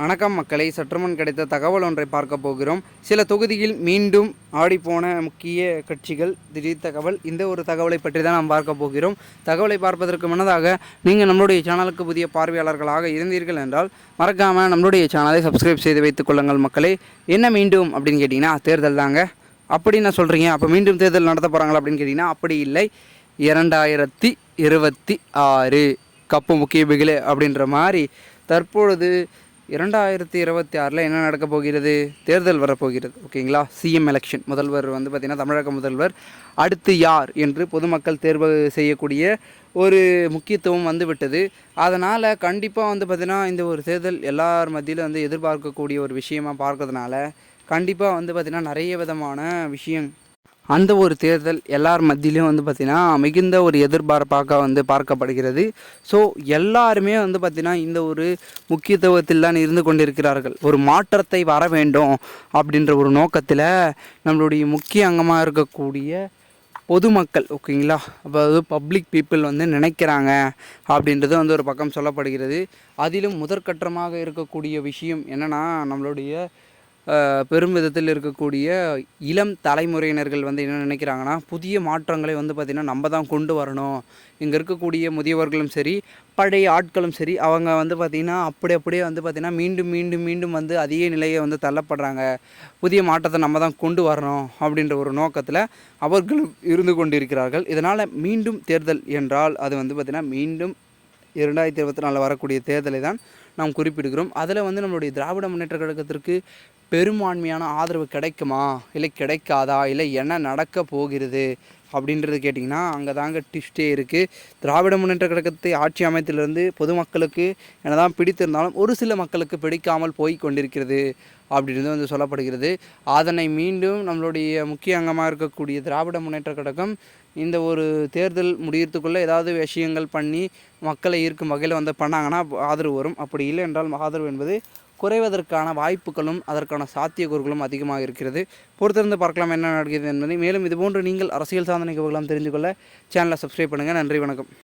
வணக்கம் மக்களை. சற்றுமுன் கிடைத்த தகவல் ஒன்றை பார்க்க போகிறோம். சில தொகுதியில் மீண்டும் ஆடிப்போன முக்கிய கட்சிகள் திடீர் தகவல் இந்த ஒரு தகவலை பற்றி தான் நாம் பார்க்க போகிறோம். தகவலை பார்ப்பதற்கு முன்னதாக நீங்கள் நம்மளுடைய சேனலுக்கு புதிய பார்வையாளர்களாக இருந்தீர்கள் என்றால் மறக்காமல் நம்மளுடைய சேனலை சப்ஸ்கிரைப் செய்து வைத்துக் கொள்ளுங்கள் மக்களே. என்ன மீண்டும் அப்படின்னு கேட்டிங்கன்னா தேர்தல் தாங்க. அப்படி நான் சொல்கிறீங்க அப்போ மீண்டும் தேர்தல் நடத்த போகிறாங்களா அப்படின்னு கேட்டிங்கன்னா அப்படி இல்லை. இரண்டாயிரத்தி இருபத்தி ஆறு கப்பு முக்கிய பிகிலே அப்படின்ற மாதிரி தற்பொழுது இரண்டாயிரத்தி இருபத்தி ஆறில் என்ன நடக்க போகிறது? தேர்தல் வரப்போகிறது. ஓகேங்களா? சிஎம் எலெக்ஷன் முதல்வர் வந்து பார்த்திங்கன்னா தமிழக முதல்வர். அடுத்து யார் என்று பொதுமக்கள் தேர்வு செய்யக்கூடிய ஒரு முக்கியத்துவம் வந்துவிட்டது. அதனால் கண்டிப்பாக வந்து பார்த்திங்கன்னா இந்த ஒரு தேர்தல் எல்லார் மத்தியிலும் வந்து எதிர்பார்க்கக்கூடிய ஒரு விஷயமாக பார்க்கறதுனால கண்டிப்பாக வந்து பார்த்திங்கன்னா நிறைய விதமான விஷயம் அந்த ஒரு தேர்தல் எல்லார் மத்தியிலையும் வந்து பார்த்திங்கன்னா மிகுந்த ஒரு எதிர்பார்ப்பாக வந்து பார்க்கப்படுகிறது. ஸோ எல்லாருமே வந்து பார்த்திங்கன்னா இந்த ஒரு முக்கியத்துவத்தில் தான் இருந்து கொண்டிருக்கிறார்கள். ஒரு மாற்றத்தை வர வேண்டும் அப்படின்ற ஒரு நோக்கத்தில் நம்மளுடைய முக்கிய அங்கமாக இருக்கக்கூடிய பொதுமக்கள் ஓகேங்களா? அதாவது பப்ளிக் பீப்புள் வந்து நினைக்கிறாங்க அப்படின்றது வந்து ஒரு பக்கம் சொல்லப்படுகிறது. அதிலும் முதற்கட்டமாக இருக்கக்கூடிய விஷயம் என்னென்னா நம்மளுடைய பெரும் விதத்தில் இருக்கக்கூடிய இளம் தலைமுறையினர்கள் வந்து என்ன நினைக்கிறாங்கன்னா புதிய மாற்றங்களை வந்து பார்த்திங்கன்னா நம்ம தான் கொண்டு வரணும். இங்கே இருக்கக்கூடிய முதியவர்களும் சரி பழைய ஆட்களும் சரி அவங்க வந்து பார்த்திங்கன்னா அப்படி அப்படியே வந்து பார்த்திங்கன்னா மீண்டும் மீண்டும் மீண்டும் வந்து அதே நிலையை வந்து தள்ளப்படுறாங்க. புதிய மாற்றத்தை நம்ம தான் கொண்டு வரணும் அப்படின்ற ஒரு நோக்கத்தில் அவர்களும் இருந்து கொண்டிருக்கிறார்கள். இதனால் மீண்டும் தேர்தல் என்றால் அது வந்து பார்த்திங்கன்னா மீண்டும் இரண்டாயிரத்தி இருபத்தி நாலில் வரக்கூடிய தேர்தலை தான் நாம் குறிப்பிடுகிறோம். அதில் வந்து நம்மளுடைய திராவிட முன்னேற்ற கழகத்திற்கு பெரும்பான்மையான ஆதரவு கிடைக்குமா? இல்லை கிடைக்காதா? இல்லை என்ன நடக்க போகிறது? அப்படின்றது கேட்டிங்கன்னா அங்கே தாங்க டிஸ்டே இருக்குது திராவிட முன்னேற்ற கழகத்தை ஆட்சி அமைத்திலிருந்து பொதுமக்களுக்கு என்னதான் பிடித்திருந்தாலும் ஒரு சில மக்களுக்கு பிடிக்காமல் போய் கொண்டிருக்கிறது அப்படின்றது வந்து சொல்லப்படுகிறது. அதனை மீண்டும் நம்மளுடைய முக்கிய அங்கமாக இருக்கக்கூடிய திராவிட முன்னேற்ற கழகம் இந்த ஒரு தேர்தல் முடியறதுக்குள்ளே ஏதாவது விஷயங்கள் பண்ணி மக்களை ஈர்க்கும் வகையில் வந்து பண்ணாங்கன்னா ஆதரவு வரும். அப்படி இல்லை என்றால் ஆதரவு என்பது குறைவதற்கான வாய்ப்புகளும் அதற்கான சாத்தியக்கூறுகளும் அதிகமாக இருக்கிறது. பொறுத்திருந்து பார்க்கலாம் என்ன நடக்கிறது என்பதை. மேலும் இதுபோன்று நீங்கள் அரசியல் சாதனை நிகழ்வுகளாம் தெரிந்து கொள்ள சேனலை சப்ஸ்கிரைப் பண்ணுங்கள் நன்றி வணக்கம்.